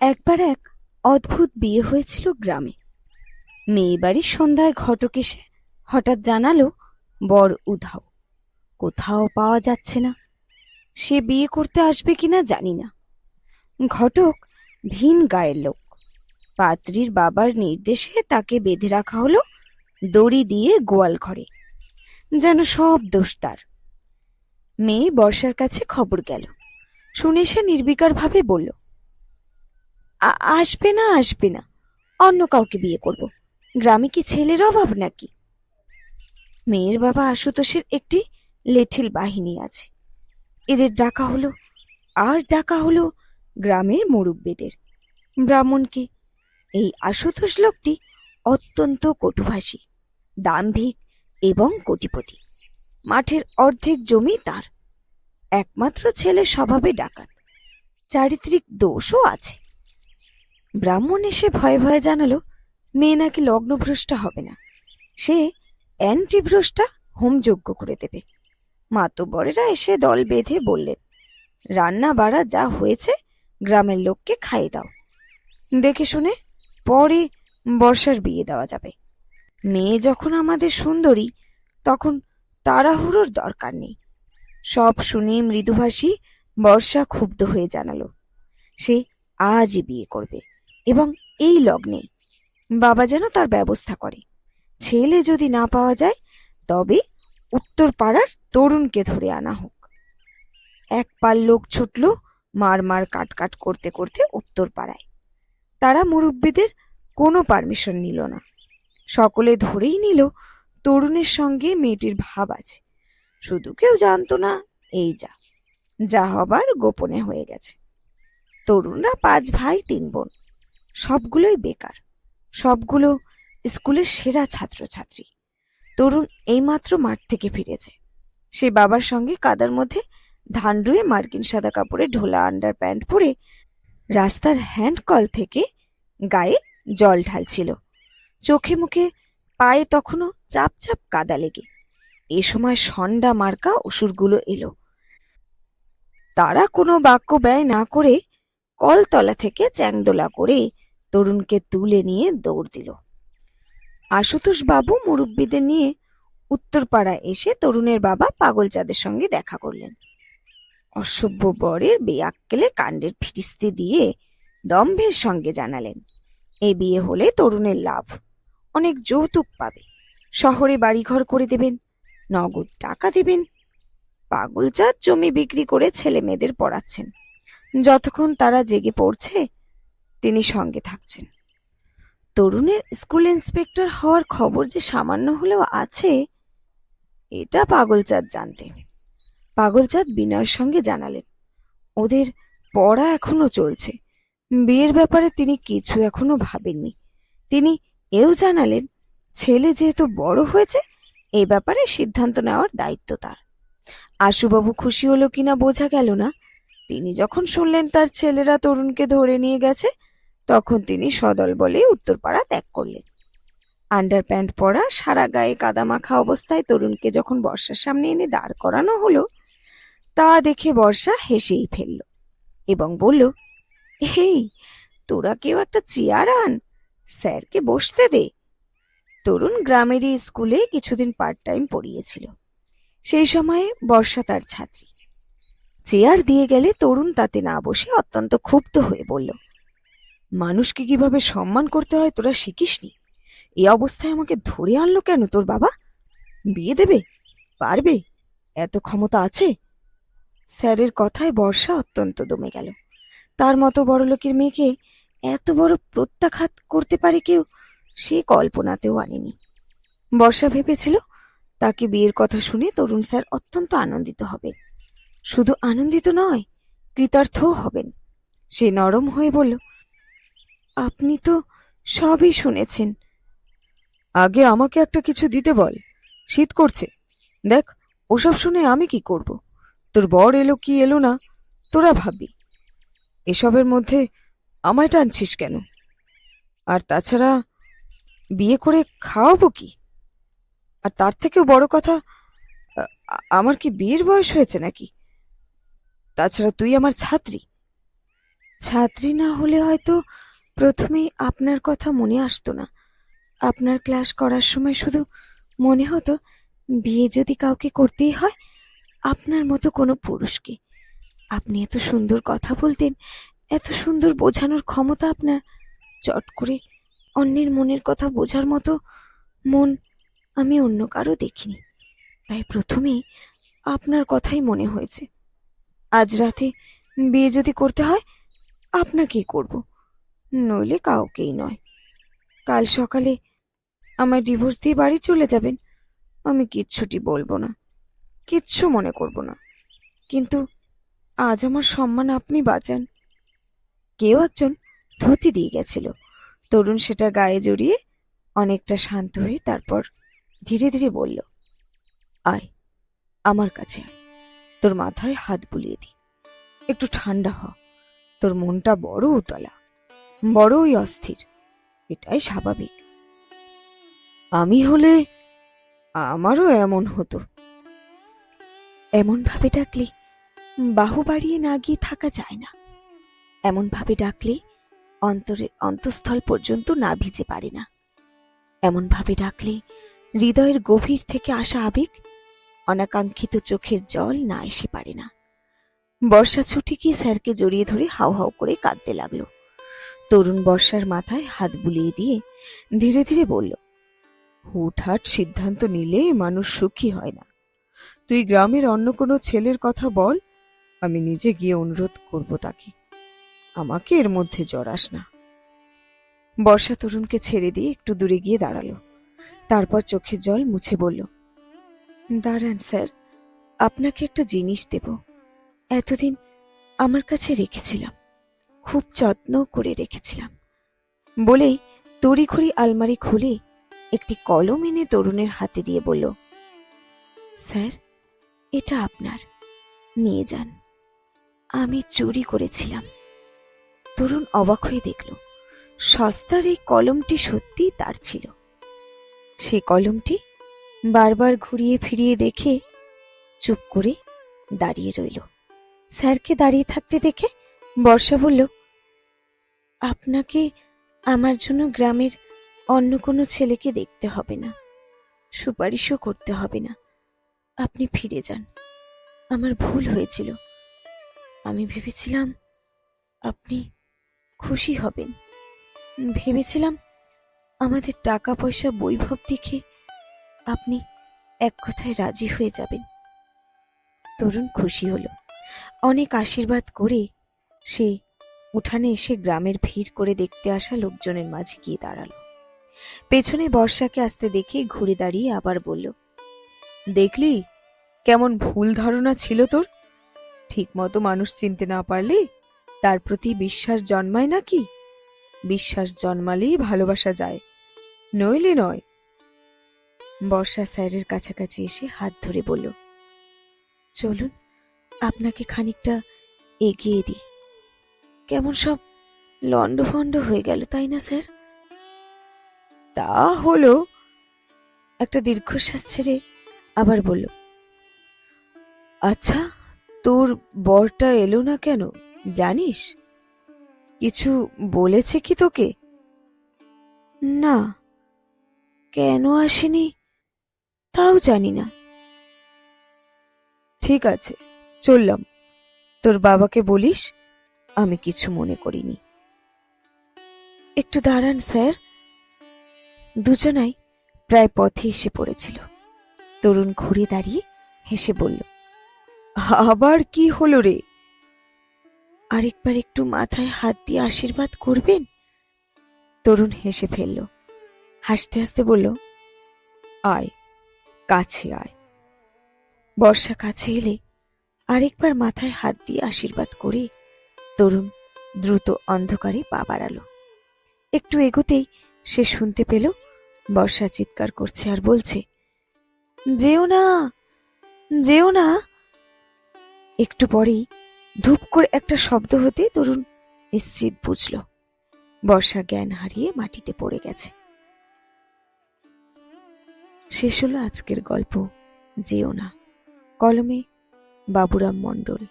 একবার এক অদ্ভুত বিয়ে হয়েছিল গ্রামে। মেয়ে বাড়ির সন্ধ্যায় ঘটক এসে হঠাৎ জানালো, বর উধাও। কোথাও পাওয়া যাচ্ছে না। সে বিয়ে করতে আসবে কিনা জানি না। ঘটক ভিন গায়ের লোক। পাত্রীর বাবার নির্দেশে তাকে বেঁধে রাখা হলো দড়ি দিয়ে গোয়াল ঘরে। যেন সব দোষ তার। মেয়ে বর্ষার কাছে খবর গেল। শুনে সে নির্বিকারভাবে বলল "আ- আসবে না আসবে না। অন্য কাউকে বিয়ে করব। গ্রামে কি ছেলের অভাব নাকি? মেয়ের বাবা আশুতোষের একটি লেঠিল বাহিনী আছে। এদের ডাকা হলো, আর ডাকা হলো গ্রামের মুরব্বীদের। ব্রাহ্মণকে এই আশুতোষ লোকটি অত্যন্ত কটুভাষী, দাম্ভিক এবং কোটিপতি। মাঠের অর্ধেক জমি তার। একমাত্র ছেলে স্বভাবে ডাকাত। চারিত্রিক দোষও আছে। ব্রাহ্মণ এসে ভয়ে ভয়ে জানালো, মেয়ে নাকি লগ্নভ্রষ্টা হবে না। সে অ্যান্টিভ্রষ্টা হোমযজ্ঞ করে দেবে। মাতব্বরেরা এসে দল বেঁধে বললেন রান্না বাড়া যা হয়েছে, গ্রামের লোককে খাইয়ে দাও। দেখে শুনে পরে বর্ষার বিয়ে দেওয়া যাবে। মেয়ে যখন আমাদের সুন্দরী, তখন তাড়াহুড়োর দরকার নেই। সব শুনে মৃদুভাষী বর্ষা ক্ষুব্ধ হয়ে জানালো, সে আজই বিয়ে করবে। এবং এই লগ্নে বাবা যেন তার ব্যবস্থা করে। ছেলে যদি না পাওয়া যায়, তবে উত্তর পাড়ার তরুণকে ধরে আনা হোক। এক পাল লোক ছুটল মার মার কাট কাট করতে করতে উত্তর পাড়ায় তারা মুরব্বীদের কোনো পারমিশন নিল না। সকলে ধরেই নিল, তরুণের সঙ্গে মেয়েটির ভাব আছে। শুধু কেউ জানতো না, এই যা। যা হবার গোপনে হয়ে গেছে। তরুণরা পাঁচ ভাই, তিন বোন। সবগুলোই বেকার। সবগুলো স্কুলের সেরা ছাত্রছাত্রী। তরুণ এইমাত্র মাঠ থেকে ফিরেছে। সে বাবার সঙ্গে কাদার মধ্যে ধান রুয়ে মার্কিন সাদা কাপড়ে ঢোলা আন্ডার প্যান্ট পরে রাস্তার হ্যান্ড কল থেকে গায়ে জল ঢালছিল। চোখে মুখে, পায়ে তখনও চাপ চাপ কাদা লেগে। এ সময় সন্ডা মার্কা অসুরগুলো এলো। তারা কোনো বাক্য ব্যয় না করে কলতলা থেকে চ্যাংদোলা করে তরুণকে তুলে নিয়ে দৌড় দিল। আশুতোষ বাবু মুরব্বীদের নিয়ে উত্তরপাড়ায় এসে তরুণের বাবা পাগলচাঁদের সঙ্গে দেখা করলেন। অসভ্য বরের বেয়াক্কেলে কাণ্ডের ফিরিস্তি দিয়ে দম্ভের সঙ্গে জানালেন, এ বিয়ে হলে তরুণের লাভ অনেক যৌতুক পাবে। শহরে বাড়িঘর করে দেবেন, নগদ টাকা দেবেন। পাগলচাঁদ জমি বিক্রি করে ছেলে মেয়েদের পড়াচ্ছেন। যতক্ষণ তারা জেগে পড়ছে তিনি সঙ্গে থাকছেন। তরুণের স্কুল ইন্সপেক্টর হওয়ার খবর যে সামান্য হলেও আছে, এটা পাগলচাঁদ জানতে। পাগলচাঁদ বিনয়ের সঙ্গে জানালেন, ওদের পড়া এখনও চলছে। বিয়ের ব্যাপারে তিনি কিছু এখনও ভাবেননি। তিনি এও জানালেন, ছেলে যেহেতু বড় হয়েছে, এ ব্যাপারে সিদ্ধান্ত নেওয়ার দায়িত্ব তার। আশুবাবু খুশি হলো কিনা বোঝা গেল না। তিনি যখন শুনলেন তার ছেলেরা তরুণকে ধরে নিয়ে গেছে তখন তিনি সদল বলে উত্তরপাড়া ত্যাগ করলেন। আন্ডার প্যান্ট পরা, সারা গায়ে কাদামাখা অবস্থায় তরুণকে যখন বর্ষার সামনে এনে দাঁড় করানো হলো, তা দেখে বর্ষা হেসেই ফেলল এবং বলল এই তোরা কেউ একটা চেয়ার আন, স্যারকে বসতে দে। তরুণ গ্রামেরই স্কুলে কিছুদিন পার্ট টাইম পড়িয়েছিল। সেই সময়ে বর্ষা তার ছাত্রী। চেয়ার দিয়ে গেলে তরুণ তাতে না বসে অত্যন্ত ক্ষুব্ধ হয়ে বলল মানুষকে কীভাবে সম্মান করতে হয় তোরা শিখিসনি? এ অবস্থায় আমাকে ধরে আনলো কেন তোর বাবা? বিয়ে দেবে? পারবে? এত ক্ষমতা আছে? স্যারের কথায় বর্ষা অত্যন্ত দমে গেল। তার মতো বড় লোকের মেয়েকে এত বড় প্রত্যাঘাত করতে পারে কেউ, সে কল্পনাতেও আনেনি। বর্ষা ভেবেছিল, তাকে বিয়ের কথা শুনে তরুণ স্যার অত্যন্ত আনন্দিত হবে। শুধু আনন্দিত নয়, কৃতার্থও হবেন। সে নরম হয়ে বলল আপনি তো সবই শুনেছেন। আগে আমাকে একটা কিছু দিতে বল। শীত করছে। দেখ, ওসব শুনে আমি কি করব? তোর বর এলো কি এলো না, তোরা ভাববি। এসবের মধ্যে আমায় টানছিস কেন? আর তাছাড়া বিয়ে করে খাওয়াবো কি? আর তার থেকেও বড় কথা আমার কি বিয়ের বয়স হয়েছে নাকি? তাছাড়া তুই আমার ছাত্রী। ছাত্রী না হলে হয়তো প্রথমেই আপনার কথা মনে আসতো না। আপনার ক্লাস করার সময় শুধু মনে হতো, বিয়ে যদি কাউকে করতেই হয়, আপনার মতো কোনো পুরুষকে আপনি এত সুন্দর কথা বলতেন, এত সুন্দর বোঝানোর ক্ষমতা আপনার, চট করে অন্যের মনের কথা বোঝার মতো মন আমি অন্য কারও দেখিনি। তাই প্রথমেই আপনার কথাই মনে হয়েছে। আজ রাতে বিয়ে যদি করতে হয়, আপনাকেই করব। নইলে কাউকেই নয়। কাল সকালে আমার ডিভোর্স দিয়ে বাড়ি চলে যাবেন, আমি কিচ্ছুটি বলব না, কিচ্ছু মনে করব না। কিন্তু আজ আমার সম্মান আপনি বাঁচান। কেউ একজন ধুতি দিয়ে গেছিল। তরুণ সেটা গায়ে জড়িয়ে অনেকটা শান্ত হয়ে তারপর ধীরে ধীরে বলল, আয়, আমার কাছে তোর মাথায় হাত বুলিয়ে দি একটু ঠান্ডা হ। তোর মনটা বড় উতলা। বড়ই অস্থির। এটাই স্বাভাবিক। আমি হলে আমারও এমন হতো। এমন ভাবে ডাকলে বাহু বাড়িয়ে না গিয়ে থাকা যায় না। এমন ভাবে ডাকলে অন্তরের অন্তঃস্থল পর্যন্ত না ভিজে পারে না। এমন ভাবে ডাকলে হৃদয়ের গভীর থেকে আসা আবেগ অনাকাঙ্ক্ষিত চোখের জল না এসে পারে না। বর্ষা ছুটে গিয়ে স্যারকে জড়িয়ে ধরে হাউ হাউ করে কাঁদতে লাগল। তরুণ বর্ষার মাথায় হাত বুলিয়ে দিয়ে ধীরে ধীরে বলল, হুটহাট সিদ্ধান্ত নিলে মানুষ সুখী হয় না। তুই গ্রামের অন্য কোনো ছেলের কথা বল, আমি নিজে গিয়ে অনুরোধ করব তাকে। আমাকে এর মধ্যে জড়াস না। বর্ষা তরুণকে ছেড়ে দিয়ে একটু দূরে গিয়ে দাঁড়াল। তারপর চোখের জল মুছে বলল, দাঁড়ান স্যার, আপনাকে একটা জিনিস দেব। এতদিন আমার কাছে রেখেছিলাম। খুব যত্ন করে রেখেছিলাম। বলেই তড়িঘড়ি আলমারি খুলে একটি কলম এনে তরুণের হাতে দিয়ে বলল, স্যার, এটা আপনার। নিয়ে যান। আমি চুরি করেছিলাম। তরুণ অবাক হয়ে দেখল, সস্তার এই কলমটি সত্যি তার ছিল। সে কলমটি বারবার ঘুরিয়ে ফিরিয়ে দেখে চুপ করে দাঁড়িয়ে রইল। স্যারকে দাঁড়িয়ে থাকতে দেখে বর্ষা বলল আপনাকে আমার জন্য গ্রামের অন্য কোনো ছেলেকে দেখতে হবে না। সুপারিশও করতে হবে না। আপনি ফিরে যান। আমার ভুল হয়েছিল। আমি ভেবেছিলাম আপনি খুশি হবেন। ভেবেছিলাম আমাদের টাকা পয়সা বৈভব দেখে আপনি এক কথায় রাজি হয়ে যাবেন। তরুণ খুশি হলো। অনেক আশীর্বাদ করে সে উঠানে এসে গ্রামের ভিড় করে দেখতে আসা লোকজনের মাঝে গিয়ে দাঁড়াল। পেছনে বর্ষাকে আসতে দেখে ঘুরে দাঁড়িয়ে আবার বলল, দেখলি? কেমন ভুল ধারণা ছিল তোর? ঠিক মতো মানুষ চিনতে না পারলে তার প্রতি বিশ্বাস জন্মায় নাকি? বিশ্বাস জন্মালেই ভালোবাসা যায়, নইলে নয়। বর্ষা স্যারের কাছাকাছি এসে হাত ধরে বলল, চলুন, আপনাকে খানিকটা এগিয়ে দিই। কেমন সব লন্ডভন্ড হয়ে গেল, তাই না, স্যার? তা হলো, একটা দীর্ঘশ্বাস ছেড়ে আবার বলল আচ্ছা তোর বরটা এলো না কেন, জানিস? কিছু বলেছে কি তোকে? না, কেন আসেনি, তাও জানি না। ঠিক আছে, চললাম। তোর বাবাকে বলিস আমি কিছু মনে করিনি। একটু দাঁড়ান, স্যার। দুজনাই প্রায় পথে এসে পড়েছিল। তরুণ ঘুরে দাঁড়িয়ে হেসে বলল, আবার কি হলো রে? আরেকবার একটু মাথায় হাত দিয়ে আশীর্বাদ করবেন? তরুণ হেসে ফেলল, হাসতে হাসতে বলল, আয়, কাছে আয়। বর্ষা কাছে এলে আরেকবার মাথায় হাত দিয়ে আশীর্বাদ করে তরুণ দ্রুত অন্ধকারে পা বাড়ালো। একটু এগোতেই সে শুনতে পেল, বর্ষা চিৎকার করছে আর বলছে, যেও না যেও না। একটু পরেই ধূপ করে একটা শব্দ হতে তরুণ নিশ্চিত বুঝল, বর্ষা জ্ঞান হারিয়ে মাটিতে পড়ে গেছে। শেষ হলো আজকের গল্প, যেও না। কলমে বাবুরাম মণ্ডল।